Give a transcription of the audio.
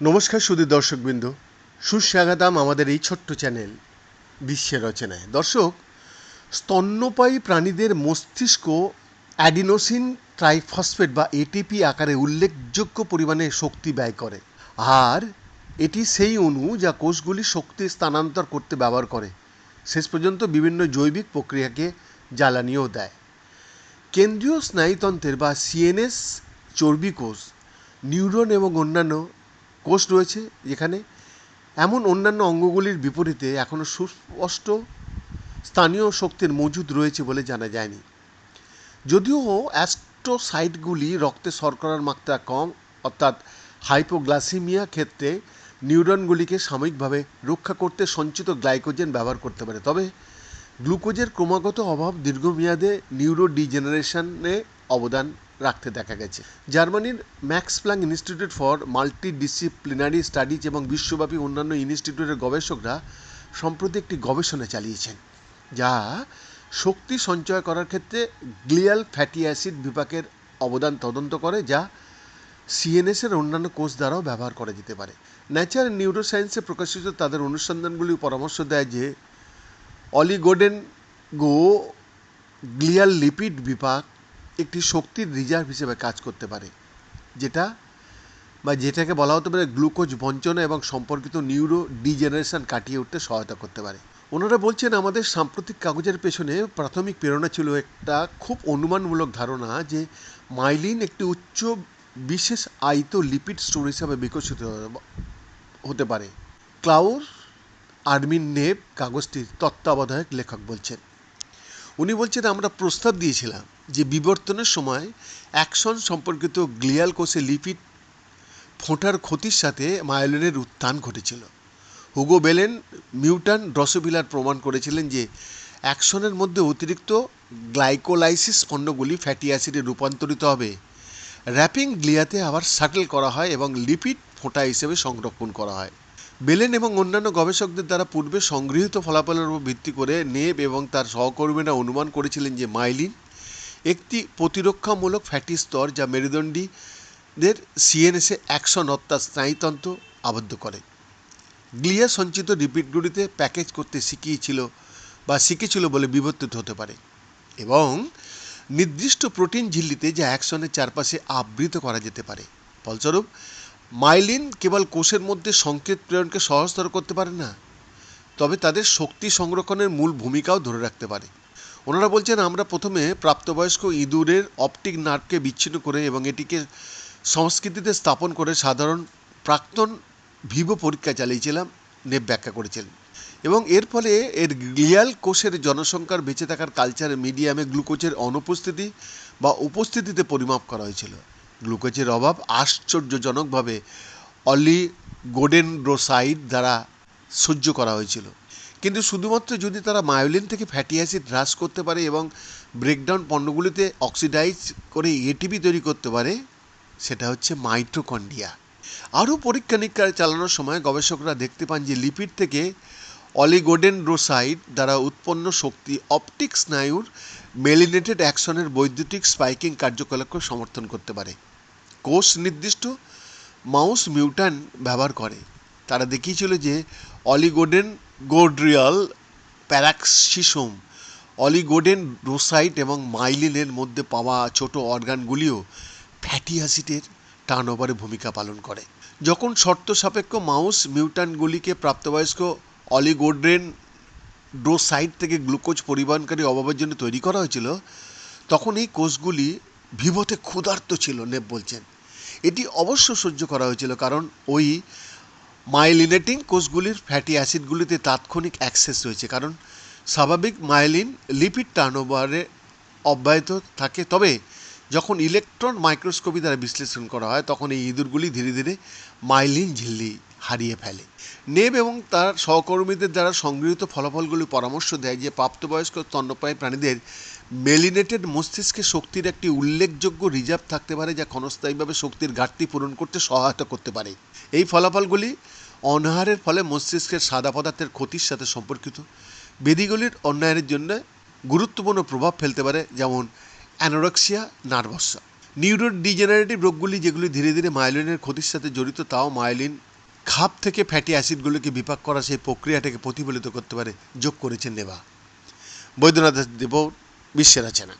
নমস্কার সুদী দর্শকবৃন্দ। সুস্বাগতম আমাদের এই ছোট্ট চ্যানেল, বিশ্বের রচনায়। দর্শক, স্তন্যপায়ী প্রাণীদের মস্তিষ্ক অ্যাডিনোসিন ট্রাইফসফেট বা এটিপি আকারে উল্লেখযোগ্য পরিমাণে শক্তি ব্যয় করে। আর এটি সেই অণু যা কোষগুলি শক্তি স্থানান্তর করতে ব্যবহার করে। শেষ পর্যন্ত বিভিন্ন জৈবিক প্রক্রিয়াকে জ্বালানিও দেয়। কেন্দ্রীয় স্নায়ুতন্ত্রের বা সিএনএস চর্বি কোষ নিউরন এবং অন্যান্য কোষ রয়েছে যেখানে এমন অন্যান্য অঙ্গগুলির বিপরীতে এখনও সুস্পষ্ট স্থানীয় শক্তির মজুদ রয়েছে বলে জানা যায়নি। যদিও অ্যাস্ট্রোসাইটগুলি রক্তে শর্করার মাত্রা কম, অর্থাৎ হাইপোগ্লাসিমিয়া ক্ষেত্রে নিউরনগুলিকে সাময়িকভাবে রক্ষা করতে সঞ্চিত গ্লাইকোজেন ব্যবহার করতে পারে। তবে গ্লুকোজের ক্রমাগত অভাব দীর্ঘমেয়াদে নিউরো ডিজেনারেশনে অবদান রাখতে দেখা গেছে। জার্মানির Max Planck Institute for multidisciplinary studies এবং বিশ্বব্যাপী অন্যান্য ইনস্টিটিউটের গবেষকরা সম্প্রতি একটি গবেষণা চালিয়েছেন, যা শক্তি সঞ্চয় করার ক্ষেত্রে গ্লিয়াল ফ্যাটি অ্যাসিড বিপাকের অবদান তদন্ত করে, যা সিএনএসের অন্যান্য কোষ দ্বারাও ব্যবহার করা যেতে পারে। ন্যাচার নিউরোসায়েন্সে প্রকাশিত তাদের অনুসন্ধানগুলি পরামর্শ দেয় যে অলিগোডেন গো গ্লিয়াল লিপিড বিপাক একটি শক্তির রিজার্ভ হিসেবে কাজ করতে পারে, যেটা বা যেটাকে বলা হতে পারে গ্লুকোজ বঞ্চনা এবং সম্পর্কিত নিউরো ডিজেনারেশন কাটিয়ে উঠতে সহায়তা করতে পারে। ওনারা বলছেন, আমাদের সাম্প্রতিক কাগজের পেছনে প্রাথমিক প্রেরণা ছিল একটা খুব অনুমানমূলক ধারণা যে মাইলিন একটি উচ্চ বিশেষ আয়িত লিপিড স্টোর হিসাবে বিকশিত হতে পারে। ক্লাউর আর্মিন নেব কাগজটির তত্ত্বাবধায়ক লেখক বলছেন। উনি বলছেন, আমরা প্রস্তাব দিয়েছিলাম যে বিবর্তনের সময় অ্যাকশন সম্পর্কিত গ্লিয়াল কোষে লিপিড ফোঁটার ক্ষতির সাথে মায়োলিনের উত্থান ঘটেছিল। হুগো বেলেন মিউটান ড্রসোভিলার প্রমাণ করেছিলেন যে অ্যাকশনের মধ্যে অতিরিক্ত গ্লাইকোলাইসিস পণ্যগুলি ফ্যাটি অ্যাসিডে রূপান্তরিত হবে। র্যাপিং গ্লিয়াতে আবার সাটেল করা হয় এবং লিপিড ফোঁটা হিসেবে সংরক্ষণ করা হয়। বেলেন এবং অন্যান্য গবেষকদের দ্বারা পূর্বে সংগৃহীত ফলাফলের উপর ভিত্তি করে নেব এবং তার সহকর্মীরা অনুমান করেছিলেন যে মাইলিন একটি প্রতিরক্ষামূলক ফ্যাটি স্তর যা মেরুদণ্ডীদের সিএনএসে অ্যাকশন অর্থাৎ স্নায়ুতন্ত্র আবদ্ধ করে। গ্লিয়া সঞ্চিত রিপিডগুলিতে প্যাকেজ করতে শিখিয়েছিল বা শিখেছিল বলে বিবর্তিত হতে পারে এবং নির্দিষ্ট প্রোটিন ঝিল্লিতে যা অ্যাকশনের চারপাশে আবৃত করা যেতে পারে। ফলস্বরূপ মাইলিন কেবল কোষের মধ্যে সংকেত প্রেরণকে সহজতর করতে পারে না, তবে তাদের শক্তি সংরক্ষণের মূল ভূমিকাও ধরে রাখতে পারে। ওনারা বলছেন, আমরা প্রথমে প্রাপ্তবয়স্ক ইঁদুরের অপটিক নার্ভকে বিচ্ছিন্ন করে এবং এটিকে সংস্কৃতিতে স্থাপন করে সাধারণ প্রাক্তন ভিভো পরীক্ষা চালিয়েছিলাম নেব ব্যাখ্যা করেছিলেন। এবং এর ফলে এর গ্লিয়াল কোষের জনসংখ্যার বেঁচে থাকার কালচার মিডিয়ামে গ্লুকোজের অনুপস্থিতি বা উপস্থিতিতে পরিমাপ করা হয়েছিল। গ্লুকোজের অভাব আশ্চর্যজনকভাবে অলিগোডেনড্রোসাইড দ্বারা সহ্য করা হয়েছিল। কিন্তু শুধুমাত্র যদি তারা মায়োলিন থেকে ফ্যাটি অ্যাসিড হ্রাস করতে পারে এবং ব্রেকডাউন পণ্যগুলিতে অক্সিডাইজ করে এটিপি তৈরি করতে পারে, সেটা হচ্ছে মাইট্রোকন্ডিয়া আরও পরীক্ষা নিরীক্ষা চালানোর সময় গবেষকরা দেখতে পান যে লিপিড থেকে অলিগোডেন অলিগোডেনড্রোসাইড দ্বারা উৎপন্ন শক্তি অপটিক স্নায়ুর মেলিনেটেড অ্যাকশনের বৈদ্যুতিক স্পাইকিং কার্যকলাপকে সমর্থন করতে পারে। কোষ নির্দিষ্ট মাউস মিউটান ব্যবহার করে। তারা দেখিয়েছিল যে অলিগোডেন গোড্রিয়াল প্যারাক্সিসোম, অলিগোডেন ড্রোসাইট এবং মাইলিনের মধ্যে পাওয়া ছোট অর্গানগুলিও ফ্যাটি অ্যাসিডের টার্নওভারে ভূমিকা পালন করে। যখন শর্ত সাপেক্ষ মাউস মিউটানগুলিকে প্রাপ্তবয়স্ক অলিগোড্রেন ড্রোসাইট থেকে গ্লুকোজ পরিবহনকারী অভাবের জন্য তৈরি করা হয়েছিল, তখন এই কোষগুলি ভিভোতে ক্ষুধার্ত ছিল, নেব বলছেন। এটি অবশ্য সহ্য করা হয়েছিল কারণ ওই মাইলিনেটিং কোষগুলির ফ্যাটি অ্যাসিডগুলিতে তাৎক্ষণিক অ্যাক্সেস রয়েছে, কারণ স্বাভাবিক মাইলিন লিপিড টার্নওভারে অব্যাহত থাকে। তবে যখন ইলেকট্রন মাইক্রোস্কোপি দ্বারা বিশ্লেষণ করা হয়, তখন এই ইঁদুরগুলি ধীরে ধীরে মাইলিন ঝিল্লি হারিয়ে ফেলে। নেব এবং তার সহকর্মীদের দ্বারা সংগৃহীত ফলাফলগুলি পরামর্শ দেয় যে, প্রাপ্তবয়স্ক স্তন্যপায়ী প্রাণীদের মেলিনেটেড মস্তিষ্কে শক্তির একটি উল্লেখযোগ্য রিজার্ভ থাকতে পারে যা ক্ষণস্থায়ীভাবে শক্তির ঘাটতি পূরণ করতে সহায়তা করতে পারে। এই ফলাফলগুলি অনাহারের ফলে মস্তিষ্কের সাদা পদার্থের ক্ষতির সাথে সম্পর্কিত। বেদিগুলির অন্যায়ের জন্য গুরুত্বপূর্ণ প্রভাব ফেলতে পারে, যেমন অ্যানোরক্সিয়া, নার্ভাসা। নিউরো ডিজেনারেটিভ রোগগুলি যেগুলি ধীরে ধীরে মায়োলিনের ক্ষতির সাথে জড়িত, তাও মায়োলিন খাপ থেকে ফ্যাটি অ্যাসিডগুলোকে বিপাক করা সেই প্রক্রিয়াটাকে প্রতিফলিত করতে পারে, যোগ করেছেন দেবা। বৈদ্যনাথ দেব, বিশ্বের রচনা